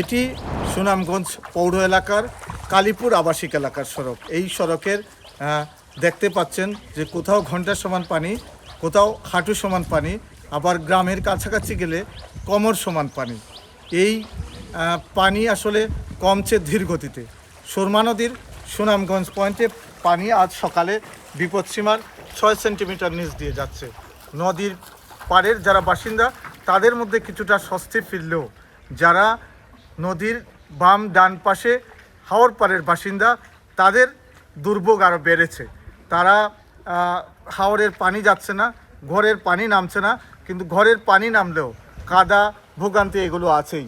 এটি সুনামগঞ্জ পৌর এলাকার কালীপুর আবাসিক এলাকার সড়ক। এই সড়কের দেখতে পাচ্ছেন যে কোথাও ঘণ্টা সমান পানি, কোথাও হাঁটু সমান পানি, আবার গ্রামের কাছাকাছি গেলে কমর সমান পানি। এই পানি আসলে কমছে ধীর গতিতে সুরমা নদীর সুনামগঞ্জ পয়েন্টে পানি আজ সকালে বিপদসীমার ছয় সেন্টিমিটার নিচ দিয়ে যাচ্ছে। নদীর পাড়ের যারা বাসিন্দা, তাদের মধ্যে কিছুটা স্বস্তি ফিরলেও, যারা নদীর বাম ডান পাশে হাওর পাড়ের বাসিন্দা, তাদের দুর্ভোগ আরও বেড়েছে। তারা হাওরের পানি যাচ্ছে না, ঘরের পানি নামছে না, কিন্তু ঘরের পানি নামলেও কাদা, ভোগান্তি এগুলো আছেই।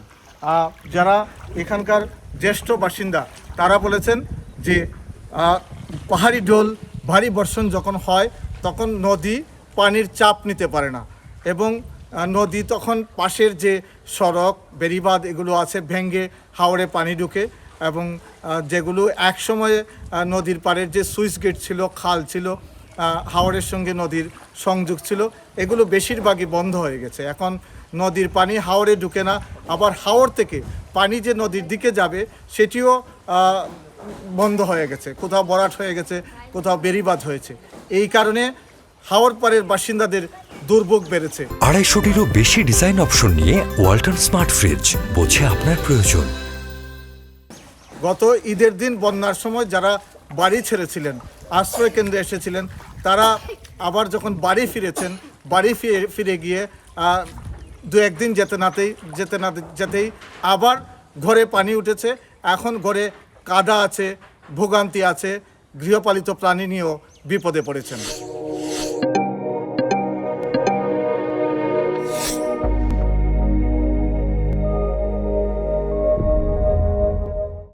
যারা এখানকার জ্যেষ্ঠ বাসিন্দা, তারা বলেছেন যে পাহাড়ি ঢোল, ভারী বর্ষণ যখন হয়, তখন নদী পানির চাপ নিতে পারে না। এবং নদী তখন পাশের যে সড়ক, বেড়িবাঁধ, এগুলো আছে ভেঙ্গে হাওড়ে পানি ঢুকে এবং যেগুলো একসময়ে নদীর পাড়ের যে সুইচ গেট ছিল, খাল ছিল হাওড়ের সঙ্গে নদীর সংযোগ ছিল, এগুলো বেশিরভাগই বন্ধ হয়ে গেছে। এখন নদীর পানি হাওড়ে ঢুকে না, আবার হাওড় থেকে পানি যে নদীর দিকে যাবে, সেটিও বন্ধ হয়ে গেছে। কোথাও বরাট হয়ে গেছে, কোথাও বেড়িবাঁধ হয়েছে। এই কারণে হাওড় পাড়ের বাসিন্দাদের দুর্ভোগ বেড়েছে। আড়াইশোটিরও বেশি ডিজাইন অপশন নিয়ে ওয়াল্টন স্মার্ট ফ্রিজ বোঝে আপনার প্রয়োজন। গত ঈদের দিন বন্যার সময় যারা বাড়ি ছেড়েছিলেন আশ্রয় কেন্দ্রে এসেছিলেন তারা আবার যখন বাড়ি ফিরেছেন বাড়ি ফিরে ফিরে গিয়ে দু একদিন যেতে নাতেই যেতে না যেতেই আবার ঘরে পানি উঠেছে। এখন ঘরে কাদা আছে ভোগান্তি আছে গৃহপালিত প্রাণী নিয়েও বিপদে পড়েছেন।